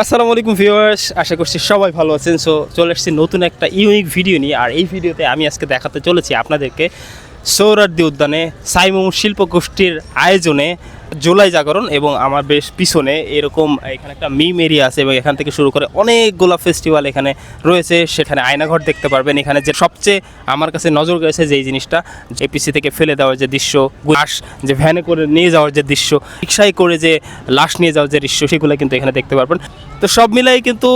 আসসালামু আলাইকুম ভিউয়ার্স, আশা করছি সবাই ভালো আছেন। সো চলে এসেছি নতুন একটা ইউনিক ভিডিও নিয়ে। আর এই ভিডিওতে আমি আজকে দেখাতে চলেছি আপনাদেরকে সৌরার্দি উদ্যানে সাইমুম শিল্প গোষ্ঠীর আয়োজনে জুলাই জাগরণ এবং আমার বেশ পিছনে এরকম এখানে একটা মিম এরিয়া আছে এবং এখান থেকে শুরু করে অনেকগুলো ফেস্টিভ্যাল এখানে রয়েছে। সেখানে আয়নাঘর দেখতে পারবেন। এখানে যে সবচেয়ে আমার কাছে নজর গেছে যে এই জিনিসটা এপিসি থেকে ফেলে দেওয়ার যে দৃশ্য, লাশ যে ভ্যানে করে নিয়ে যাওয়ার যে দৃশ্য রিক্সায় করে যে লাশ নিয়ে যাওয়ার যে দৃশ্য, সেগুলো কিন্তু এখানে দেখতে পারবেন। তো সব মিলাই কিন্তু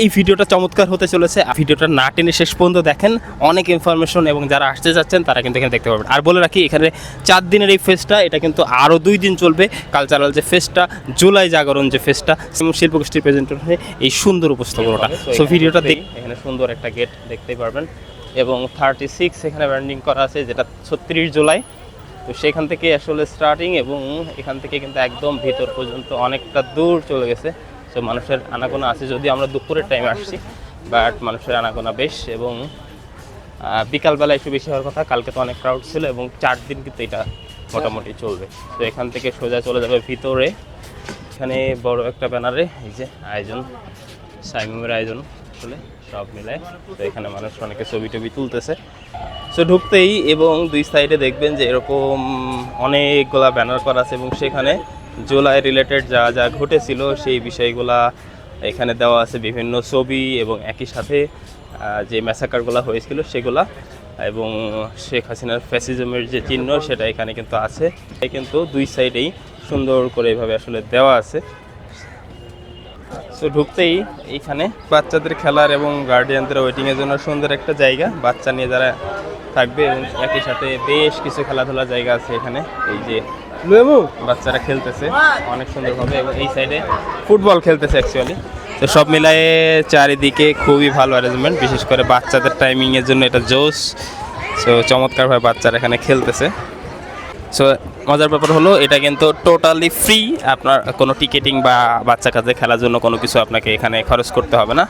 এই ভিডিওটা চমৎকার হতে চলেছে। ভিডিওটা না টেনে শেষ পর্যন্ত দেখেন। অনেক ইনফরমেশন এবং যারা আসতে যাচ্ছেন, তারা কিন্তু এখানে দেখতে পারবেন। আর বলে রাখি, এখানে চার দিনের এই ফেস্টটা এটা কিন্তু আরও দুই দিন চলবে। কালচারাল যে ফেস্টটা জুলাই জাগরণ যে ফেস্টটা শিল্পগোষ্ঠীর প্রেজেন্টেশন এই সুন্দর উপস্থাপনাটা। সো ভিডিওটা দেখ এখানে সুন্দর একটা গেট দেখতেই পারবেন। এবং থার্টি সিক্স এখানে ব্র্যান্ডিং করা আছে যেটা ছত্রিশ জুলাই। তো সেখান থেকে আসলে স্টার্টিং এবং এখান থেকে কিন্তু একদম ভিতর পর্যন্ত অনেকটা দূর চলে গেছে। তো মানুষের আনাগোনা আছে যদি আমরা দুপুরের টাইমে আসছি। বাট মানুষের আনাগোনা বেশ এবং বিকালবেলা একটু বেশি হওয়ার কথা। কালকে তো অনেক ক্রাউড ছিল এবং চার দিন কিন্তু এটা মোটামুটি চলবে। তো এখান থেকে সোজা চলে যাবে ভিতরে। এখানে বড় একটা ব্যানারে, এই যে আয়োজন সাইমুমের আয়োজন আসলে সব মিলায় তো এখানে মানুষ অনেকে ছবি টবি তুলতেছে। সো ঢুকতেই এবং দুই সাইডে দেখবেন যে এরকম অনেকগুলা ব্যানার করা আছে এবং সেখানে জুলাই রিলেটেড যা যা ঘটেছিল সেই বিষয়গুলা এখানে দেওয়া আছে বিভিন্ন ছবি এবং একই সাথে যে ম্যাসাকারগুলো হয়েছিল সেগুলা। এবং শেখ হাসিনার ফ্যাসিজমের যে চিহ্ন সেটা এখানে কিন্তু আছে। কিন্তু দুই সাইডেই সুন্দর করে এভাবে আসলে দেওয়া আছে। তো ঢুকতেই এইখানে বাচ্চাদের খেলার এবং গার্ডিয়ানদের ওয়েটিংয়ের জন্য সুন্দর একটা জায়গা। বাচ্চা নিয়ে যারা থাকবে এবং একই সাথে বেশ কিছু খেলাধুলার জায়গা আছে এখানে। এই যে বাচ্চারা খেলতেছে অনেক সুন্দরভাবে এবং এই সাইডে ফুটবল খেলতেছে অ্যাকচুয়ালি তো সব মিলায়ে চারিদিকে খুবই ভালো অ্যারেঞ্জমেন্ট বিশেষ করে বাচ্চাদের টাইমিংয়ের জন্য এটা জোস সো চমৎকারভাবে বাচ্চারা এখানে খেলতেছে। সো মজার ব্যাপার হলো, এটা কিন্তু টোটালি ফ্রি আপনার কোনো টিকেটিং বা বাচ্চা কাছে খেলার জন্য কোনো কিছু আপনাকে এখানে খরচ করতে হবে না।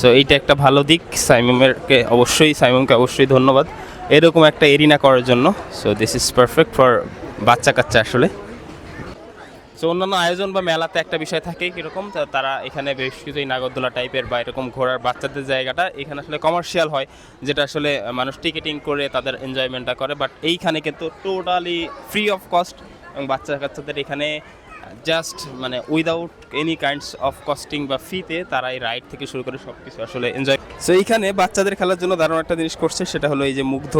সো এইটা একটা ভালো দিক। সাইমুমেরকে অবশ্যই, সাইমুমকে অবশ্যই ধন্যবাদ। এরকম একটা এরিনা করার জন্য so this is perfect for বাচ্চা কাচ্চা আসলে। সো অন্যান্য আয়োজন বা মেলাতে একটা বিষয় থাকে কীরকম তারা এখানে বেশ কিছু নাগরদোলা টাইপের বা এরকম ঘোরার বাচ্চাদের জায়গাটা এখানে আসলে কমার্শিয়াল হয়, যেটা আসলে মানুষ টিকিটিং করে, তাদের এনজয়মেন্টটা করে বাট এইখানে কিন্তু টোটালি ফ্রি অফ কস্ট এবং বাচ্চা কাচ্চাদের এখানে জাস্ট মানে without any kinds of costing বা ফিতে তারা এই রাইড থেকে শুরু করে সব কিছু আসলে এনজয় সো এইখানে বাচ্চাদের খেলার জন্য দারুণ একটা জিনিস করছে, সেটা হলো এই যে মুগ্ধ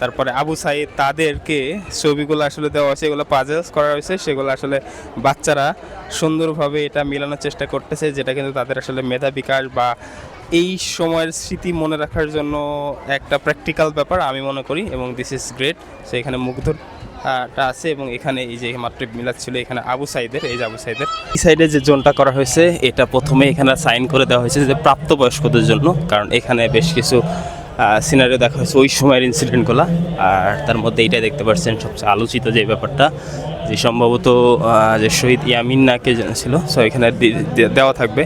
তারপরে আবু সাইদ তাদেরকে ছবিগুলো আসলে দেওয়া হয়েছে, এগুলো পাজেলস করা হয়েছে, সেগুলো আসলে বাচ্চারা সুন্দরভাবে এটা মেলানোর চেষ্টা করতেছে, যেটা কিন্তু তাদের আসলে মেধা বিকাশ বা এই সময়ের স্মৃতি মনে রাখার জন্য একটা প্র্যাকটিক্যাল ব্যাপার, আমি মনে করি, এবং দিস ইজ গ্রেট সো এখানে মুগ্ধ টা আছে এবং এখানে এই যে মাত্র মিলাদ ছিল এখানে আবু সাইদের, এই যে আবু সাইদের। এই সাইডে যে জোনটা করা হয়েছে, এটা প্রথমে এখানে সাইন করে দেওয়া হয়েছে যে প্রাপ্তবয়স্কদের জন্য, কারণ এখানে বেশ কিছু সিনারিও দেখা হয়েছে। ওই সময়ের ইনসিডেন্টগুলো আর তার মধ্যে এইটাই দেখতে পাচ্ছেন সবচেয়ে আলোচিত যে ব্যাপারটা। যে সম্ভবত যে শহীদ ইয়ামিন নাকে ছিল সো এখানে দেওয়া থাকবে।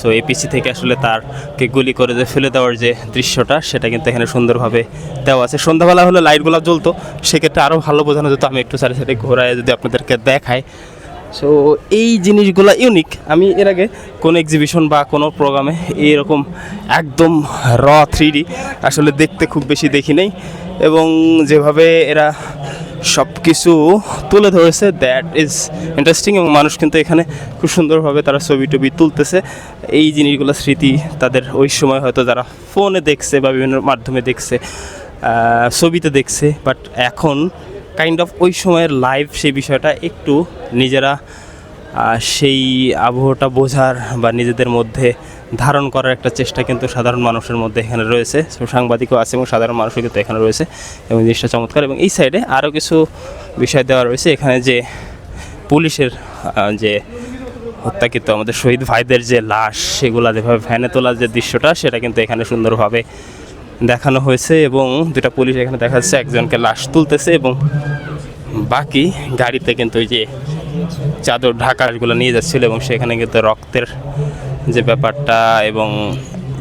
সো এপিসি থেকে আসলে তারকে গুলি করে যে ফেলে দেওয়ার যে দৃশ্যটা, সেটা কিন্তু এখানে সুন্দরভাবে দেওয়া আছে। সন্ধ্যাবেলা হলে লাইটগুলো জ্বলতো, সেক্ষেত্রে আরও ভালো বোঝানো যেত। আমি একটু সারি সারি ঘোরায় যদি আপনাদেরকে দেখাই। সো এই জিনিসগুলো ইউনিক আমি এর আগে কোনো এক্সিবিশন বা কোনো প্রোগ্রামে এরকম একদম র থ্রি ডি আসলে দেখতে খুব বেশি দেখি নাই। এবং যেভাবে এরা সব কিছু তুলে ধরেছে দ্যাট ইজ ইন্টারেস্টিং এবং মানুষ কিন্তু এখানে খুব সুন্দরভাবে তারা ছবি টবি তুলতেছে। এই জিনিসগুলো স্মৃতি তাদের ওই সময় হয়তো যারা ফোনে দেখছে বা বিভিন্ন মাধ্যমে দেখছে ছবিতে দেখছে বাট এখন কাইন্ড অফ ওই সময়ের লাইভ সেই বিষয়টা একটু নিজেরা সেই আবহটা বোঝার বা নিজেদের মধ্যে ধারণ করার একটা চেষ্টা কিন্তু সাধারণ মানুষের মধ্যে এখানে রয়েছে। সাংবাদিকও আছে এবং সাধারণ মানুষও কিন্তু এখানে রয়েছে এবং জিনিসটা চমৎকার এবং এই সাইডে আরও কিছু বিষয় দেওয়া রয়েছে। এখানে যে পুলিশের যে হত্যাকৃত আমাদের শহীদ ভাইদের যে লাশ, সেগুলা যেভাবে ভ্যানে তোলার যে দৃশ্যটা, সেটা কিন্তু এখানে সুন্দরভাবে দেখানো হয়েছে এবং দুটা পুলিশ এখানে দেখা যাচ্ছে, একজনকে লাশ তুলতেছে এবং বাকি গাড়িতে কিন্তু ওই যে চাদর ঢাকাগুলো নিয়ে যাচ্ছিল এবং সেখানে কিন্তু রক্তের যে ব্যাপারটা এবং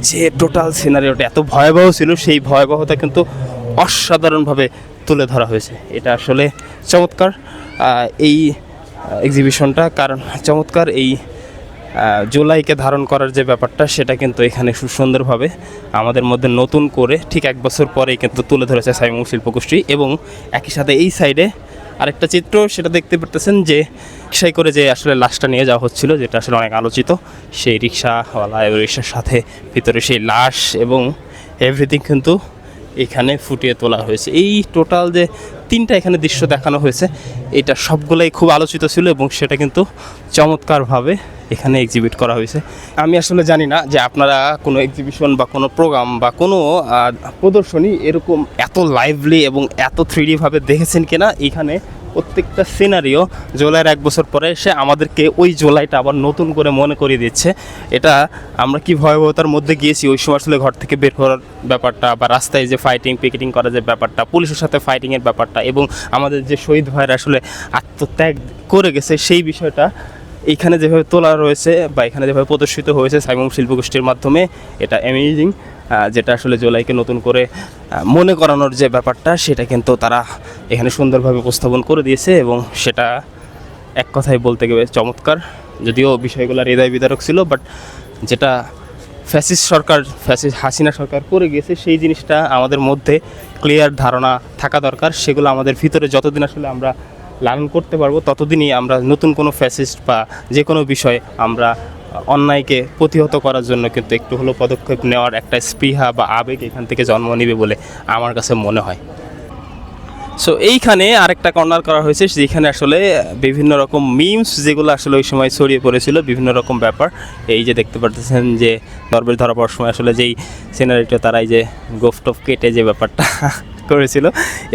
যে টোটাল সিনারিওটা এত ভয়াবহ ছিল, সেই ভয়াবহতা কিন্তু অসাধারণভাবে তুলে ধরা হয়েছে। এটা আসলে চমৎকার এই এক্সিবিশনটা কারণ চমৎকার এই জুলাইকে ধারণ করার যে ব্যাপারটা, সেটা কিন্তু এখানে সুন্দরভাবে আমাদের মধ্যে নতুন করে ঠিক এক বছর পরেই কিন্তু তুলে ধরেছে সাইমুম শিল্পগোষ্ঠী এবং একই সাথে এই সাইডে আরেকটা চিত্র, সেটা দেখতে পারতেছেন যে রিক্সায় করে যে আসলে লাশটা নিয়ে যাওয়া হচ্ছিল, যেটা আসলে অনেক আলোচিত, সেই রিক্সাওয়ালা এবং রিক্সার সাথে ভিতরে সেই লাশ এবং এভরিথিং কিন্তু এখানে ফুটিয়ে তোলা হয়েছে। এই টোটাল যে তিনটা এখানে দৃশ্য দেখানো হয়েছে। এটা সবগুলাই খুব আলোচিত ছিল এবং সেটা কিন্তু চমৎকারভাবে এখানে এক্সিবিট করা হয়েছে। আমি আসলে জানি না যে আপনারা কোনো এক্সিবিশন বা কোনো প্রোগ্রাম বা কোনো প্রদর্শনী এরকম এত লাইভলি এবং এত থ্রিডিভাবে দেখেছেন কিনা। এখানে প্রত্যেকটা সিনারিও জোলাইয়ের এক বছর পরে এসে আমাদেরকে ওই জোলাইটা আবার নতুন করে মনে করিয়ে দিচ্ছে। এটা আমরা কি ভয়াবহতার মধ্যে গিয়েছি, ওই সময় আসলে ঘর থেকে বের করার ব্যাপারটা বা রাস্তায় যে ফাইটিং পিকেটিং করার যে ব্যাপারটা, পুলিশের সাথে ফাইটিংয়ের ব্যাপারটা এবং আমাদের যে শহীদ ভাইয়ের আসলে আত্মত্যাগ করে গেছে সেই বিষয়টা এখানে যেভাবে তোলা রয়েছে বা এখানে যেভাবে প্রদর্শিত হয়েছে সাইমুম শিল্পগোষ্ঠীর মাধ্যমে, এটা অ্যামেজিং যেটা আসলে জুলাইকে নতুন করে মনে করানোর যে ব্যাপারটা, সেটা কিন্তু তারা এখানে সুন্দরভাবে উপস্থাপন করে দিয়েছে এবং সেটা এক কথায় বলতে গেলে চমৎকার। যদিও বিষয়গুলো হৃদয় বিদারক ছিল বাট যেটা ফ্যাসিস্ট সরকার, ফ্যাসিস্ট হাসিনা সরকার করে গিয়েছে, সেই জিনিসটা আমাদের মধ্যে ক্লিয়ার ধারণা থাকা দরকার। সেগুলো আমাদের ভিতরে যতদিন আসলে আমরা লালন করতে পারব, ততদিনই আমরা নতুন কোনো ফ্যাসিস্ট বা যে কোনো বিষয় আমরা অন্যায়কে প্রতিহত করার জন্য কিন্তু একটু হলেও পদক্ষেপ নেওয়ার একটা স্পৃহা বা আবেগ এখান থেকে জন্ম নেবে বলে আমার কাছে মনে হয়। সো এইখানে আরেকটা কর্নার করা হয়েছে যেখানে আসলে বিভিন্ন রকম মিমস যেগুলো আসলে ওই সময় ছড়িয়ে পড়েছিল, বিভিন্ন রকম ব্যাপার। এই যে দেখতে পারতেছেন যে দরবের ধরা পড়ার সময় আসলে যেই সিনারিটা তারাই যে গোফটপ কেটে যে ব্যাপারটা করেছিল।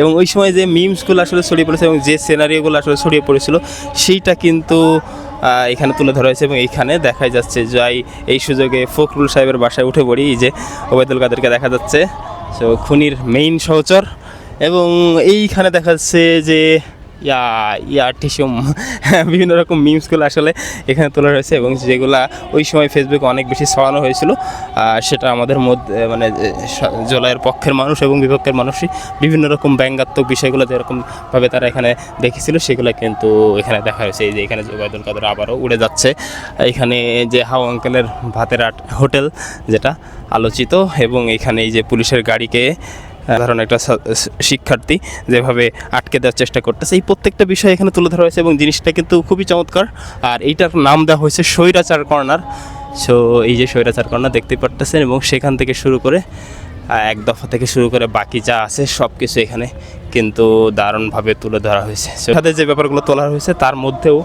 এবং ওই সময় যে মিমসগুলো আসলে ছড়িয়ে পড়েছে এবং যে সিনারিওগুলো আসলে ছড়িয়ে পড়েছিল, সেইটা কিন্তু এখানে তুলে ধরা হয়েছে এবং এইখানে দেখা যাচ্ছে। যাই, এই সুযোগে ফখরুল সাহেবের বাসায় উঠে পড়ি। যে ওবায়দুল কাদেরকে দেখা যাচ্ছে। সো খুনির মেইন সহচর। এবং এইখানে দেখা যাচ্ছে যে ইয়া ইয়া টিসুম বিভিন্ন রকম মিমসগুলো আসলে এখানে তোলা রয়েছে এবং যেগুলা ওই সময় ফেসবুকে অনেক বেশি ছড়ানো হয়েছিল সেটা আমাদের মধ্যে মানে জলায়ের পক্ষের মানুষ এবং বিপক্ষের মানুষই বিভিন্ন রকম ব্যঙ্গাত্মক বিষয়গুলো যেরকমভাবে তারা এখানে দেখেছিল, সেগুলো কিন্তু এখানে দেখা হয়েছে। এই যে এখানে যোগাযোগ কাদের আবারও উড়ে যাচ্ছে। এখানে যে হাও আঙ্কেলের ভাতের আট হোটেল যেটা আলোচিত এবং এখানে এই যে পুলিশের গাড়িকে সাধারণ একটা শিক্ষার্থী যেভাবে আটকে দেওয়ার চেষ্টা করতেছে। এই প্রত্যেকটা বিষয় এখানে তুলে ধরা হয়েছে এবং জিনিসটা কিন্তু খুবই চমৎকার। আর এইটার নাম দেওয়া হয়েছে স্বৈরাচার কর্নার। সো এই যে স্বৈরাচার কর্নার দেখতে পারতেছেন এবং সেখান থেকে শুরু করে এক দফা থেকে শুরু করে বাকি যা আছে সব কিছু এখানে কিন্তু দারুণভাবে তুলে ধরা হয়েছে। সাথে যে ব্যাপারগুলো তোলা হয়েছে, তার মধ্যেও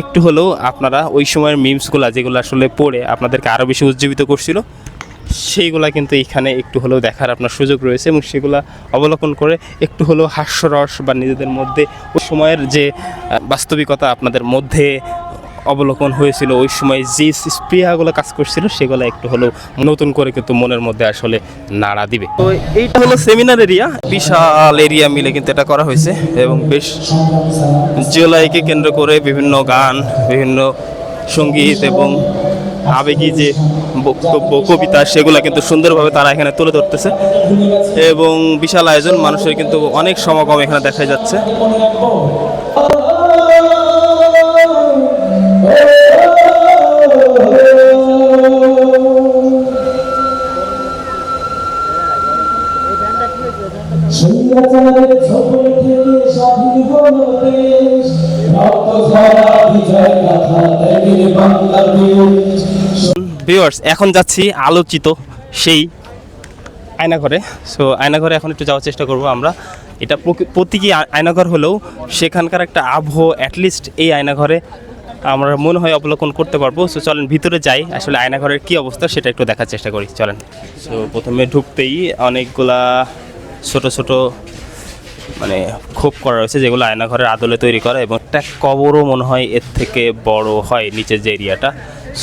একটু হলেও আপনারা ওই সময়ের মিমসগুলো যেগুলো আসলে পড়ে আপনাদেরকে আরও বেশি উজ্জীবিত করছিল সেইগুলা কিন্তু এখানে একটু হলেও দেখার আপনার সুযোগ রয়েছে এবং সেগুলা অবলোকন করে একটু হলেও হাস্যরস বা নিজেদের মধ্যে ওই সময়ের যে বাস্তবিকতা আপনাদের মধ্যে অবলোকন হয়েছিল, ওই সময় যে স্পৃহাগুলো কাজ করছিল সেগুলো একটু হলেও নতুন করে কিন্তু মনের মধ্যে আসলে নাড়া দিবে। তো এইটা হলো সেমিনার এরিয়া বিশাল এরিয়া মিলে কিন্তু এটা করা হয়েছে এবং বেশ জুলাইকে কেন্দ্র করে বিভিন্ন গান, বিভিন্ন সংগীত এবং আবেগী যে বক্তব্য, কবিতা, সেগুলো কিন্তু সুন্দরভাবে তারা এখানে তুলে ধরতেছে। এবং বিশাল আয়োজন, মানুষের কিন্তু অনেক সমাগম এখানে দেখা যাচ্ছে। রক্ত বিজয় ভিউয়ার্স এখন যাচ্ছি আলোচিত সেই আয়নাঘরে। সো আয়নাঘরে এখন একটু যাওয়ার চেষ্টা করব আমরা। এটা প্রতীকী আয়নাঘর হলেও সেখানকার একটা আবহ অ্যাটলিস্ট এই আয়নাঘরে আমরা মনে হয় অবলোকন করতে পারব। সো চলেন ভিতরে যাই, আসলে আয়নাঘরের কী অবস্থা সেটা একটু দেখার চেষ্টা করি, চলেন। সো প্রথমে ঢুকতেই অনেকগুলা ছোট ছোট মানে খোপ করা রয়েছে যেগুলো আয়নাঘরের আদলে তৈরি করা এবং একটা কবরও মনে হয় এর থেকে বড় হয় নিচের যে এরিয়াটা।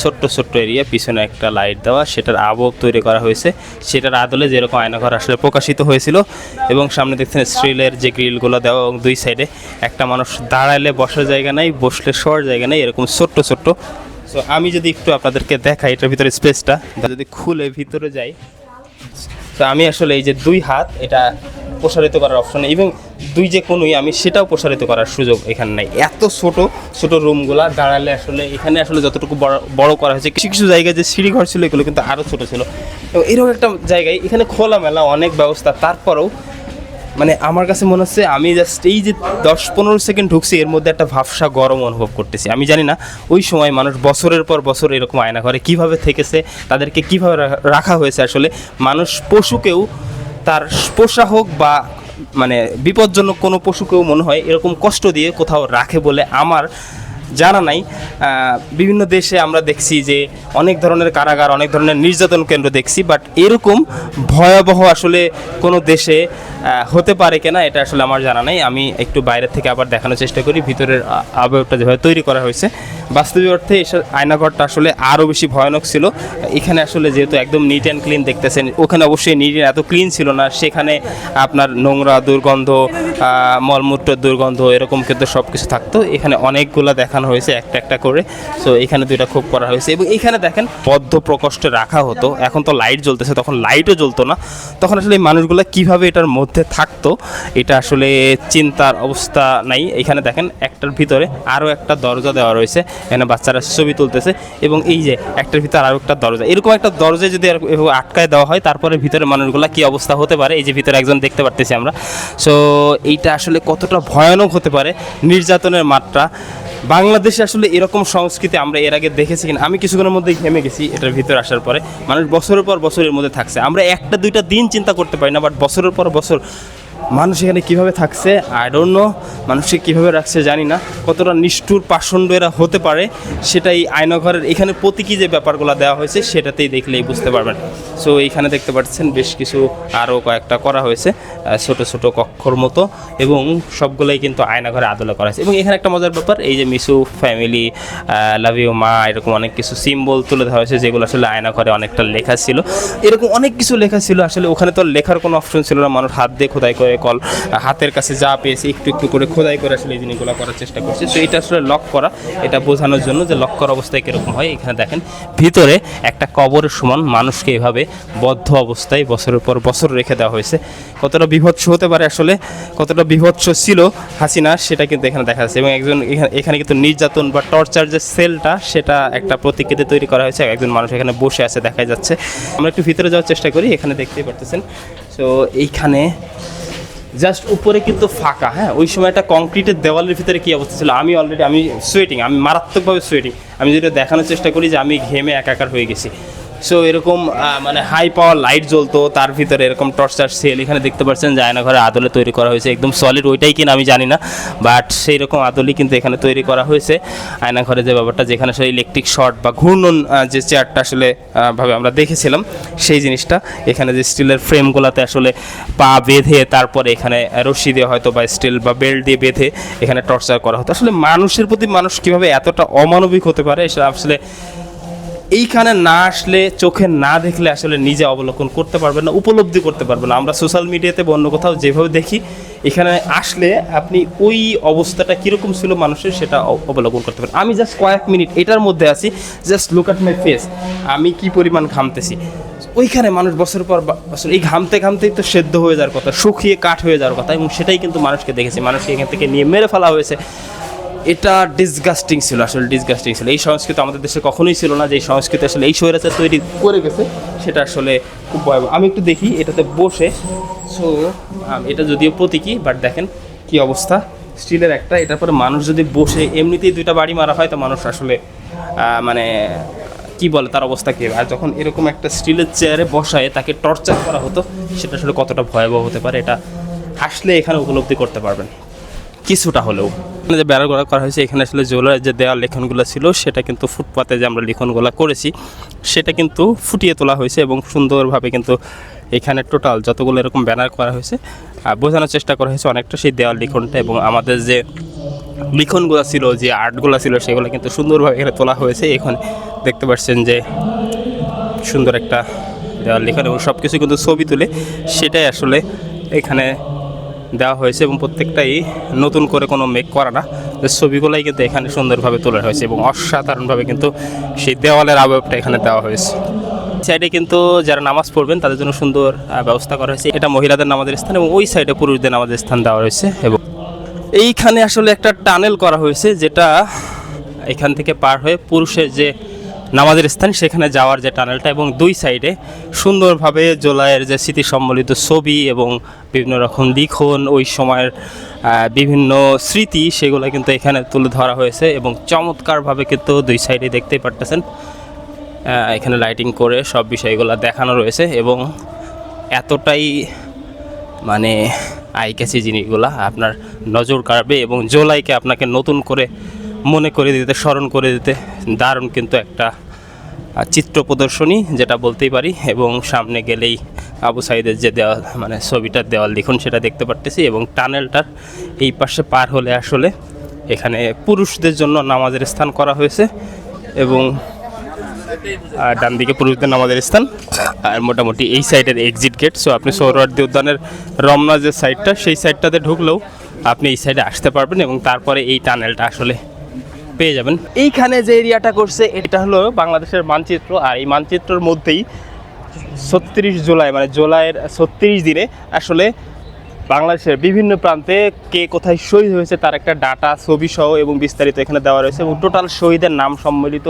ছোট্ট ছোট্ট এরিয়া পিছনে একটা লাইট দেওয়া, সেটার আবহ তৈরি করা হয়েছে। সেটার আদলে যেরকম আয়নাঘর আসলে প্রকাশিত হয়েছিল এবং সামনে দেখছেন স্টিলের যে গ্রিলগুলো দেওয়া এবং দুই সাইডে একটা মানুষ দাঁড়ালে বসার জায়গা নেই, বসলে শোয়ার জায়গা নেই, এরকম ছোট্ট ছোট্ট। সো আমি যদি একটু আপনাদেরকে দেখাই এটার ভিতরে স্পেসটা যদি খুলে ভিতরে যাই। তো আমি আসলে এই যে দুই হাত, এটা প্রসারিত করার অপশন নেই। এবং দুই যে কোনোই, আমি সেটাও প্রসারিত করার সুযোগ এখানে নাই। এত ছোট ছোট রুমগুলা দাঁড়ালে আসলে, এখানে আসলে যতটুকু বড় বড় করা হয়েছে, কিছু কিছু জায়গায় যে সিঁড়ি ঘর ছিল, এগুলো কিন্তু আরও ছোট ছিল। এবং এরকম একটা জায়গায়, এখানে খোলামেলা অনেক ব্যবস্থা। তারপরেও মানে আমার কাছে মনে হচ্ছে, আমি জাস্ট এই যে দশ পনেরো সেকেন্ড ঢুকছি, এর মধ্যে একটা ভাবসা গরম অনুভব করতেছি। আমি জানি না, ওই সময় মানুষ বছরের পর বছর এরকম আয়না ঘরে কীভাবে থেকেছে, তাদেরকে কীভাবে রাখা হয়েছে আসলে। মানুষ পশুকেও তার পোষা হোক বা মানে বিপজ্জনক কোনো পশুকেও মনে হয় এরকম কষ্ট দিয়ে কোথাও রাখে বলে আমার জানা নাই। বিভিন্ন দেশে আমরা দেখছি যে অনেক ধরনের কারাগার, অনেক ধরনের নির্যাতন কেন্দ্র দেখছি বাট এরকম ভয়াবহ আসলে কোনো দেশে হতে পারে কিনা এটা আসলে আমার জানা নাই। আমি একটু বাইরে থেকে আবার দেখানোর চেষ্টা করি, ভিতরের আ- আবয়বটা যেভাবে তৈরি করা হয়েছে। বাস্তবিক অর্থে আয়নাঘরটা আসলে আরও বেশি ভয়ানক ছিল। এখানে আসলে যেহেতু একদম নিট অ্যান্ড ক্লিন দেখতেছেন, ওখানে অবশ্যই নিট এত ক্লিন ছিল না। সেখানে আপনার নোংরা দুর্গন্ধ মলমূত্র দুর্গন্ধ, এরকম কিন্তু সব কিছু থাকতো। এখানে অনেকগুলো দেখানো হয়েছে একটা একটা করে। সো এখানে দুইটা খুব করা হয়েছে। এবং এখানে দেখেন বদ্ধ প্রকোষ্ঠে রাখা হতো। এখন তো লাইট জ্বলতেছে, তখন লাইটও জ্বলতো না। তখন আসলে এই মানুষগুলো কীভাবে এটার মধ্যে থাকতো, এটা আসলে চিন্তার অবস্থা নাই। এখানে দেখেন, একটার ভিতরে আরও একটা দরজা দেওয়া রয়েছে। এখানে বাচ্চারা ছবি তুলতেছে। এবং এই যে, একটার ভিতরে আরও একটা দরজা। এরকম একটা দরজা যদি এভাবে আটকায় দেওয়া হয়, তারপরে ভিতরে মানুষগুলো কি অবস্থা হতে পারে? এই যে, ভিতরে একজন দেখতে পারতেছি আমরা। সো এইটা আসলে কতটা ভয়ানক হতে পারে? নির্যাতনের মাত্রা। বাংলাদেশে আসলে এরকম সংস্কৃতি আমরা এর আগে দেখেছি কিনা, আমি কিছুক্ষণের মধ্যেই ঘেমে গেছি এটার ভিতরে আসার পরে। মানুষ বছরের পর বছরের মধ্যে থাকছে। আমরা একটা দুইটা দিন চিন্তা করতে পারি না বাট বছরের পর বছর মানুষ এখানে কীভাবে থাকছে? আই ডোন্ট নো মানুষকে কীভাবে রাখছে জানি না। কতটা নিষ্ঠুর, পাষণ্ড এরা হতে পারে, সেটাই আয়নাঘরের এখানে প্রতীকী যে ব্যাপারগুলো দেওয়া হয়েছে, সেটাতেই দেখলেই বুঝতে পারবেন। সো এইখানে দেখতে পাচ্ছেন বেশ কিছু আরও কয়েকটা করা হয়েছে ছোট ছোট কক্ষর মতো এবং সবগুলোই কিন্তু আয়নাঘরে আদলে করা হয়েছে। এবং এখানে একটা মজার ব্যাপার, এই যে মিসু ফ্যামিলি লাভ ইউ মা, এরকম অনেক কিছু সিম্বল তুলে ধরা হয়েছে, যেগুলো আসলে আয়নাঘরে অনেকটা লেখা ছিল। এরকম অনেক কিছু লেখা ছিল, আসলে ওখানে তো লেখার কোনো অপশন ছিল না, মানুষ হাত দিয়ে খোদাই করে কল, হাতের কাছে যা পেয়েছে, একটু একটু করে খোদাই করে আসলে এই জিনিসগুলো করার চেষ্টা করছে। তো এটা আসলে লক করা, এটা বোঝানোর জন্য যে লক করা অবস্থায় কীরকম হয়। এখানে দেখেন, ভিতরে একটা কবরের সমান মানুষকে এভাবে বদ্ধ অবস্থায় বছরের পর বছর রেখে দেওয়া হয়েছে। কতটা বিভৎস হতে পারে আসলে, কতটা বিভৎস ছিল হাসিনা, সেটা কিন্তু এখানে দেখা যাচ্ছে। এবং একজন এখানে- কিন্তু নির্যাতন বা টর্চার যে সেলটা, সেটা একটা প্রতিকৃতি তৈরি করা হয়েছে। একজন মানুষ এখানে বসে আছে, দেখা যাচ্ছে। আমরা একটু ভিতরে যাওয়ার চেষ্টা করি, এখানে দেখতেই পারতেছেন। তো এইখানে জাস্ট উপরে কিন্তু ফাঁকা হ্যাঁ? ওই সময় একটা কংক্রিটের দেওয়ালের ভিতরে কী অবস্থা ছিল? আমি অলরেডি আমি সোয়েটিং আমি মারাত্মকভাবে সোয়েটিং আমি যেটা দেখানোর চেষ্টা করি যে আমি ঘেমে একাকার হয়ে গেছি। সো এরকম মানে হাই পাওয়ার লাইট জ্বলতো, তার ভিতরে এরকম টর্চার সেল এখানে দেখতে পাচ্ছেন যে আয়নাঘরে আদলে তৈরি করা হয়েছে, একদম সলিড ওইটাই কিনা আমি জানি না বাট সেই রকম আদলই কিন্তু এখানে তৈরি করা হয়েছে। আয়নাঘরে যে ব্যাপারটা, যেখানে আসলে ইলেকট্রিক শর্ট বা ঘূর্ণন যে চেয়ারটা আসলে ভাবে আমরা দেখেছিলাম, সেই জিনিসটা এখানে যে স্টিলের ফ্রেমগুলোতে আসলে পা বেঁধে, তারপরে এখানে রশি দিয়ে হয়তো বা স্টিল বা বেল্ট দিয়ে বেঁধে এখানে টর্চার করা হতো। আসলে মানুষের প্রতি মানুষ কীভাবে এতটা অমানবিক হতে পারে, সেটা আসলে এইখানে না আসলে, চোখে না দেখলে আসলে নিজে অবলোকন করতে পারবেন না, উপলব্ধি করতে পারবেন না। আমরা সোশ্যাল মিডিয়াতে বা অন্য কোথাও যেভাবে দেখি, এখানে আসলে আপনি ওই অবস্থাটা কীরকম ছিল মানুষের সেটা অবলোকন করতে পারেন আমি জাস্ট কয়েক মিনিট এটার মধ্যে আছি just look at my face আমি কি পরিমাণ ঘামতেছি? ওইখানে মানুষ বছর পর বছর, এই ঘামতে ঘামতেই তো সেদ্ধ হয়ে যাওয়ার কথা, শুকিয়ে কাঠ হয়ে যাওয়ার কথা, এবং সেটাই কিন্তু মানুষকে দেখেছি। মানুষকে এখান থেকে নিয়ে মেরে ফেলা হয়েছে। এটা ডিসগাস্টিং ছিল, আসলে ডিসগাস্টিং ছিল। এই সংস্কৃতি আমাদের দেশে কখনোই ছিল না যে এই সংস্কৃতি আসলে এই স্বৈরাচার তৈরি করে গেছে, সেটা আসলে খুব ভয়াবহ। আমি একটু দেখি, এটাতে বসে। সো এটা যদিও প্রতীকী বাট দেখেন কি অবস্থা। স্টিলের একটা, এটার পরে মানুষ যদি বসে, এমনিতেই দুইটা বাড়ি মারা হয়, তো মানুষ আসলে মানে কি বলে তার অবস্থা কী? আর যখন এরকম একটা স্টিলের চেয়ারে বসায়, তাকে টর্চার করা হতো, সেটা আসলে কতটা ভয়াবহ হতে পারে, এটা আসলে এখানে উপলব্ধি করতে পারবেন। কিছুটা হলেও। যে বেড়া করা করা হয়েছে, এখানে আসলে জোলার যে দেওয়াল লেখনগুলো ছিল, সেটা কিন্তু ফুটপাতে যে আমরা লিখনগুলো করেছি, সেটা কিন্তু ফুটিয়ে তোলা হয়েছে এবং সুন্দরভাবে কিন্তু এখানে টোটাল যতগুলো এরকম ব্যানার করা হয়েছে বোঝানোর চেষ্টা করা হয়েছে অনেকটা সেই দেওয়াল লিখনটা এবং আমাদের যে লিখনগুলো ছিল, যে আর্টগুলো ছিল, সেগুলো কিন্তু সুন্দরভাবে এখানে তোলা হয়েছে। এখানে দেখতে পাচ্ছেন যে সুন্দর একটা দেওয়াল লিখন এবং সব কিছু কিন্তু ছবি তুলে, সেটাই আসলে এখানে দেওয়া হয়েছে এবং প্রত্যেকটাই নতুন করে কোনো মেক করা না। ছবিগুলোই কিন্তু এখানে সুন্দরভাবে তোলা হয়েছে এবং অসাধারণভাবে কিন্তু সেই দেওয়ালের আবয়বটা এখানে দেওয়া হয়েছে। সাইডে কিন্তু যারা নামাজ পড়বেন, তাদের জন্য সুন্দর ব্যবস্থা করা হয়েছে। এটা মহিলাদের নামাজের স্থান এবং ওই সাইডে পুরুষদের নামাজের স্থান দেওয়া হয়েছে এবং এইখানে আসলে একটা টানেল করা হয়েছে যেটা এখান থেকে পার হয়ে পুরুষের যে নামাজের স্থান, সেখানে যাওয়ার যে টানেলটা এবং দুই সাইডে সুন্দরভাবে জোলাইয়ের যে স্মৃতি সম্বলিত ছবি এবং বিভিন্ন রকম লিখন, ওই সময়ের বিভিন্ন স্মৃতি, সেগুলো কিন্তু এখানে তুলে ধরা হয়েছে এবং চমৎকারভাবে কিন্তু দুই সাইডে দেখতেই পারতেছেন। এখানে লাইটিং করে সব বিষয়গুলো দেখানো রয়েছে এবং এতটাই মানে আই ক্যাচি জিনিসগুলা আপনার নজর কাড়বে এবং জোলাইকে আপনাকে নতুন করে মনে করে দিতে, স্মরণ করে দিতে দারুণ কিন্তু একটা চিত্র প্রদর্শনী যেটা বলতেই পারি এবং সামনে গেলেই আবু সাইদের যে দেওয়াল মানে ছবিটার দেওয়াল লিখন সেটা দেখতে পারতেছি এবং টানেলটার এই পাশে পার হলে আসলে এখানে পুরুষদের জন্য নামাজের স্থান করা হয়েছে এবং ডান দিকে পুরুষদের নামাজের স্থান আর মোটামুটি এই সাইডের এক্সিট গেট সো আপনি সৌরওয়ার্দী উদ্যানের রমনা যে সাইডটা সেই সাইডটাতে ঢুকলেও আপনি এই সাইডে আসতে পারবেন এবং তারপরে এই টানেলটা আসলে পেয়ে যাবেন। এইখানে যে এরিয়াটা করছে, এটা হলো বাংলাদেশের মানচিত্র। আর এই মানচিত্রের মধ্যেই ছত্রিশ জুলাই মানে জুলাইয়ের ছত্রিশ দিনে আসলে বাংলাদেশের বিভিন্ন প্রান্তে কে কোথায় শহীদ হয়েছে তার একটা ডাটা, ছবি সহ এবং বিস্তারিত এখানে দেওয়া রয়েছে। এবং টোটাল শহীদের নাম সম্মিলিত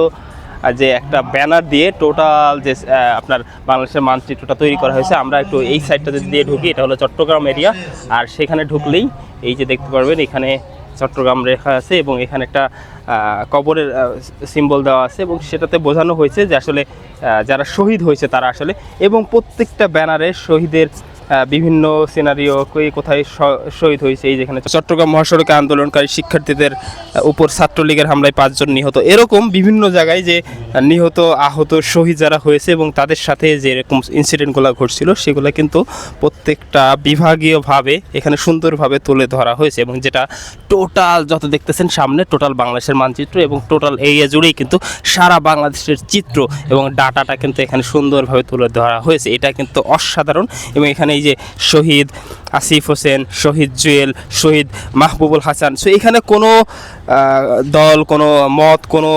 যে একটা ব্যানার দিয়ে টোটাল যে আপনার বাংলাদেশের মানচিত্রটা তৈরি করা হয়েছে। আমরা একটু এই সাইডটাতে দিয়ে ঢুকি, এটা হলো চট্টগ্রাম এরিয়া আর সেখানে ঢুকলেই এই যে দেখতে পারবেন, এখানে চট্টগ্রাম রেখা আছে এবং এখানে একটা কবরের সিম্বল দেওয়া আছে এবং সেটাতে বোঝানো হয়েছে যে আসলে যারা শহীদ হয়েছে তারা আসলে, এবং প্রত্যেকটা ব্যানারে শহীদের বিভিন্ন সিনারিও কোথায় শহীদ হয়েছে, এই যেখানে চট্টগ্রাম মহাসড়কে আন্দোলনকারী শিক্ষার্থীদের উপর ছাত্রলীগের হামলায় পাঁচজন নিহত। এরকম বিভিন্ন জায়গায় যে নিহত, আহত, শহীদ যারা হয়েছে এবং তাদের সাথে যে এরকম ইনসিডেন্টগুলো ঘটছিল, সেগুলো কিন্তু প্রত্যেকটা বিভাগীয়ভাবে এখানে সুন্দরভাবে তুলে ধরা হয়েছে এবং যেটা টোটাল যত দেখতেছেন সামনে টোটাল বাংলাদেশের মানচিত্র এবং টোটাল এরিয়া জুড়েই কিন্তু সারা বাংলাদেশের চিত্র এবং ডাটাটা কিন্তু এখানে সুন্দরভাবে তুলে ধরা হয়েছে। এটা কিন্তু অসাধারণ এবং এখানে এই যে শহীদ আসিফ হোসেন, শহীদ জুয়েল, শহীদ মাহবুবুল হাসান। সো এখানে কোনো দল, কোনো মত, কোনো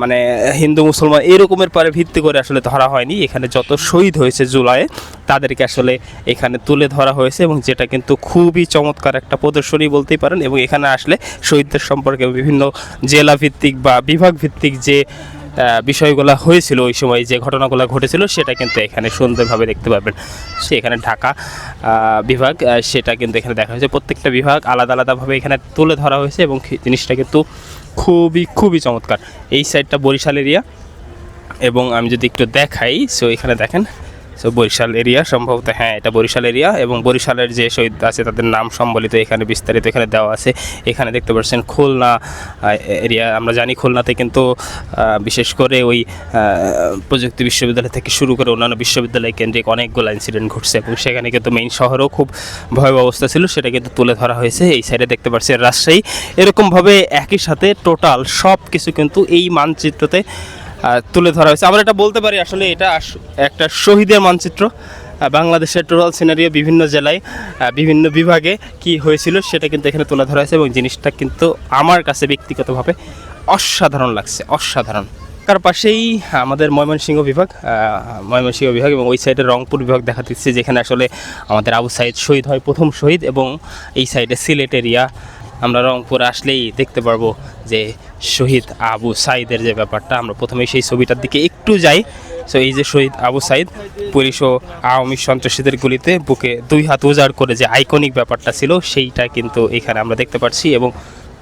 মানে হিন্দু, মুসলমান এরকমের পরে ভিত্তি করে আসলে ধরা হয়নি। এখানে যত শহীদ হয়েছে জুলাইয়ে তাদেরকে আসলে এখানে তুলে ধরা হয়েছে এবং যেটা কিন্তু খুবই চমৎকার একটা প্রদর্শনী বলতেই পারেন এবং এখানে আসলে শহীদদের সম্পর্কে বিভিন্ন জেলা ভিত্তিক বা বিভাগ ভিত্তিক যে বিষয়গুলো হয়েছিল ওই সময় যে ঘটনাগুলো ঘটেছিল, সেটা কিন্তু এখানে সুন্দরভাবে দেখতে পাবেন সে এখানে ঢাকা বিভাগ সেটা কিন্তু এখানে দেখা হয়েছে। প্রত্যেকটা বিভাগ আলাদা আলাদাভাবে এখানে তুলে ধরা হয়েছে এবং জিনিসটা কিন্তু খুবই খুবই চমৎকার। এই সাইডটা বরিশাল এরিয়া এবং আমি যদি একটু দেখাই সো এখানে দেখেন সো বরিশাল এরিয়া সম্ভবত হ্যাঁ এটা বরিশাল এরিয়া এবং বরিশালের যে শহীদ আছে তাদের নাম সম্বলিত এখানে বিস্তারিত এখানে দেওয়া আছে। এখানে দেখতে পাচ্ছেন খুলনা এরিয়া আমরা জানি খুলনাতে কিন্তু বিশেষ করে ওই প্রযুক্তি বিশ্ববিদ্যালয় থেকে শুরু করে অন্যান্য বিশ্ববিদ্যালয় কেন্দ্রিক অনেকগুলো ইনসিডেন্ট ঘটছে এবং সেখানে কিন্তু মেইন শহরেও খুব ভয়াবহ অবস্থা ছিল, সেটা কিন্তু তুলে ধরা হয়েছে। এই সাইডে দেখতে পাচ্ছি রাজশাহী। এরকমভাবে একই সাথে টোটাল সব কিছু কিন্তু এই মানচিত্রতে তুলে ধরা হয়েছে। আমরা এটা বলতে পারি, আসলে এটা একটা শহীদের মানচিত্র। বাংলাদেশের টোটাল সিনারিও বিভিন্ন জেলায় বিভিন্ন বিভাগে কি হয়েছিল সেটা কিন্তু এখানে তুলে ধরা হয়েছে এবং জিনিসটা কিন্তু আমার কাছে ব্যক্তিগতভাবে অসাধারণ লাগছে, অসাধারণ। তার পাশেই আমাদের ময়মনসিংহ বিভাগ ময়মনসিংহ বিভাগ এবং ওই সাইডে রংপুর বিভাগ দেখা দিচ্ছে, যেখানে আসলে আমাদের আবু সাইদ শহীদ হয়, প্রথম শহীদ এবং এই সাইডে সিলেট এরিয়া আমরা রংপুর আসলেই দেখতে পারব যে শহীদ আবু সাইদের যে ব্যাপারটা। আমরা প্রথমেই সেই ছবিটার দিকে একটু যাই। সো এই যে শহীদ আবু সাইদ, পুলিশ ও আওয়ামী সন্ত্রাসীদের গুলিতে বুকে দুই হাত উজাড় করে যে আইকনিক ব্যাপারটা ছিল, সেইটা কিন্তু এখানে আমরা দেখতে পাচ্ছি এবং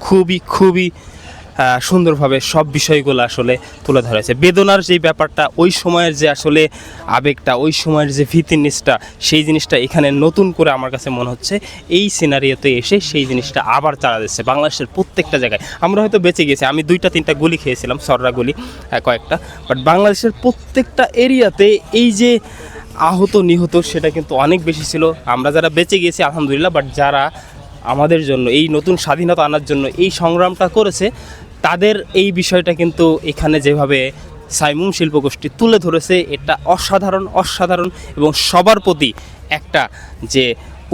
খুবই খুবই সুন্দরভাবে সব বিষয়গুলো আসলে তুলে ধরা হয়েছে বেদনার যে ব্যাপারটা, ওই সময়ের যে আসলে আবেগটা, ওই সময়ের যে ভীতিনিসটা সেই জিনিসটা এখানে নতুন করে আমার কাছে মনে হচ্ছে। এই সিনারিওতে এসে সেই জিনিসটা আবার চালা দিচ্ছে বাংলাদেশের প্রত্যেকটা জায়গায়। আমরা হয়তো বেঁচে গেছি, আমি দুইটা, তিনটা গুলি খেয়েছিলাম, সররা গুলি কয়েকটা। বাট বাংলাদেশের প্রত্যেকটা এরিয়াতে এই যে আহত, নিহত, সেটা কিন্তু অনেক বেশি ছিল। আমরা যারা বেঁচে গিয়েছি আলহামদুলিল্লাহ বাট যারা আমাদের জন্য, এই নতুন স্বাধীনতা আনার জন্য এই সংগ্রামটা করেছে তাদের এই বিষয়টা কিন্তু এখানে যেভাবে সাইমুম শিল্পগোষ্ঠী তুলে ধরেছে, এটা অসাধারণ অসাধারণ এবং সবার প্রতি একটা যে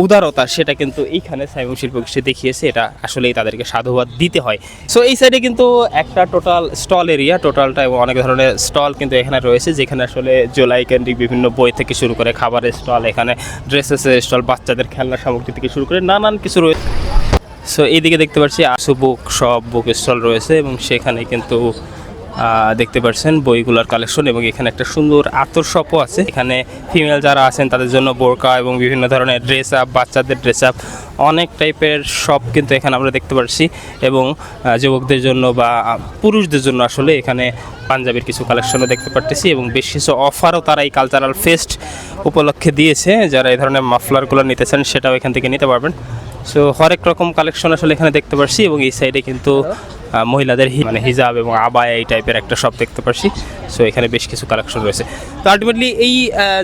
উদারতা, সেটা কিন্তু এইখানে সাইমন শিল্পকৃষি দেখিয়েছে, এটা আসলেই তাদেরকে সাধুবাদ দিতে হয়। সো এই সাইডে কিন্তু একটা টোটাল স্টল এরিয়া টোটালটা এবং অনেক ধরনের স্টল কিন্তু এখানে রয়েছে, যেখানে আসলে জোলাই কেন্দ্রিক বিভিন্ন বই থেকে শুরু করে খাবারের স্টল এখানে ড্রেসেসের স্টল বাচ্চাদের খেলনা সামগ্রী থেকে শুরু করে নানান কিছু রয়েছে সো এইদিকে দেখতে পাচ্ছি আশু বুক সব বুক স্টল রয়েছে এবং সেখানে কিন্তু দেখতে পাচ্ছেন বইগুলোর কালেকশন এবং এখানে একটা সুন্দর আতর শপও আছে। এখানে ফিমেল যারা আছেন, তাদের জন্য বোরকা এবং বিভিন্ন ধরনের ড্রেস আপ বাচ্চাদের ড্রেস আপ অনেক টাইপের শপ কিন্তু এখানে আমরা দেখতে পাচ্ছি এবং যুবকদের জন্য বা পুরুষদের জন্য আসলে এখানে পাঞ্জাবির কিছু কালেকশনও দেখতে পারতেছি এবং বেশ কিছু অফারও তারা এই কালচারাল ফেস্ট উপলক্ষে দিয়েছে। যারা এই ধরনের মাফলারগুলো নিতে চান, সেটাও এখান থেকে নিতে পারবেন। সো হরেক রকম কালেকশন আসলে এখানে দেখতে পারছি এবং এই সাইডে কিন্তু মহিলাদের হি- মানে হিজাব এবং আবায়া এই টাইপের একটা শপ দেখতে পারছি। সো এখানে বেশ কিছু কালেকশন রয়েছে। তো আলটিমেটলি এই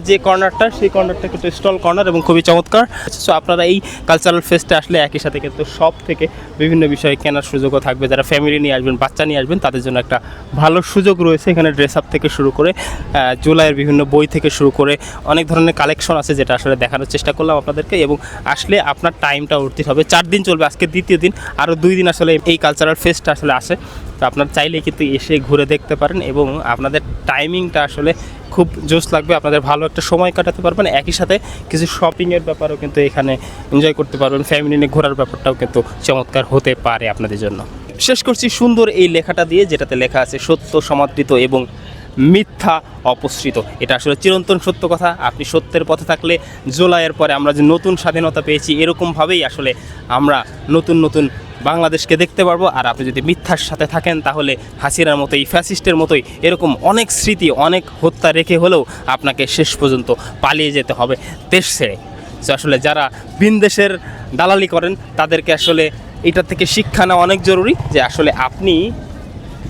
যে কর্নারটা সেই কর্নারটা কিন্তু স্টল কর্নার এবং খুবই চমৎকার। সো আপনারা এই কালচারাল ফেস্টে আসলে একই সাথে কিন্তু সব থেকে বিভিন্ন বিষয়ে কেনার সুযোগও থাকবে। যারা ফ্যামিলি নিয়ে আসবেন বাচ্চা নিয়ে আসবেন তাদের জন্য একটা ভালো সুযোগ রয়েছে এখানে ড্রেস আপ থেকে শুরু করে জুলাইয়ের বিভিন্ন বই থেকে শুরু করে অনেক ধরনের কালেকশন আছে যেটা আসলে দেখানোর চেষ্টা করলাম আপনাদেরকে এবং আসলে আপনার টাইমটা উঠতে হবে। চার দিন চলবে, আজকে দ্বিতীয় দিন, আরও দুই দিন আসলে এই কালচারাল ফেস্টটা আসলে আসে। তো আপনার চাইলে কিন্তু এসে ঘুরে দেখতে পারেন এবং আপনাদের টাইমিংটা আসলে খুব জোশ লাগবে। আপনাদের ভালো একটা সময় কাটাতে পারবেন। একই সাথে কিছু শপিংয়ের ব্যাপারেও কিন্তু এখানে এনজয় করতে পারবেন। ফ্যামিলি নিয়ে ঘোরার ব্যাপারটাও কিন্তু চমৎকার হতে পারে আপনাদের জন্য। শেষ করছি সুন্দর এই লেখাটা দিয়ে, যেটাতে লেখা আছে, সত্য সমাদৃত এবং মিথ্যা অপসৃত। এটা আসলে চিরন্তন সত্য কথা। আপনি সত্যের পথে থাকলে জোলাইয়ের পরে আমরা যে নতুন স্বাধীনতা পেয়েছি, এরকমভাবেই আসলে আমরা নতুন নতুন বাংলাদেশকে দেখতে পারব। আর আপনি যদি মিথ্যার সাথে থাকেন, তাহলে হাসিনার মতোই, ফ্যাসিস্টের মতোই এরকম অনেক স্মৃতি, অনেক হত্যা রেখে হলেও আপনাকে শেষ পর্যন্ত পালিয়ে যেতে হবে দেশ ছেড়ে। আসলে যারা বিনদেশের দালালি করেন, তাদেরকে আসলে এটা থেকে শিক্ষা নেওয়া অনেক জরুরি যে আসলে আপনি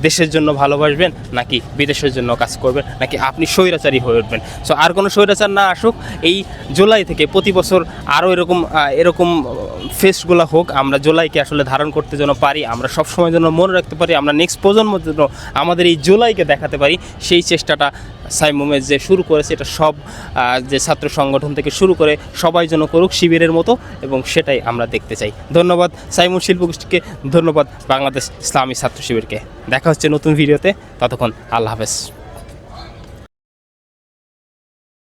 দেশের জন্য ভালোবাসবেন, নাকি বিদেশের জন্য কাজ করবেন, নাকি আপনি স্বৈরাচারী হয়ে উঠবেন? সো আর কোনো স্বৈরাচার না আসুক, এই জুলাই থেকে প্রতি বছর আরও এরকম এরকম ফেস্টগুলো হোক, আমরা জুলাইকে আসলে ধারণ করতে যেন পারি, আমরা সব সময় যেন মনে রাখতে পারি, আমরা নেক্সট প্রজন্মের জন্য আমাদের এই জুলাইকে দেখাতে পারি, সেই চেষ্টাটা সাইমুমেজ যে শুরু করেছে, এটা সব যে ছাত্র সংগঠন থেকে শুরু করে সবাই যেন করুক শিবিরের মতো এবং সেটাই আমরা দেখতে চাই। ধন্যবাদ সাইমুম শিল্পগোষ্ঠীকে, ধন্যবাদ বাংলাদেশ ইসলামী ছাত্র শিবিরকে। দেখা হচ্ছে নতুন ভিডিওতে, ততক্ষণ আল্লাহ হাফেজ।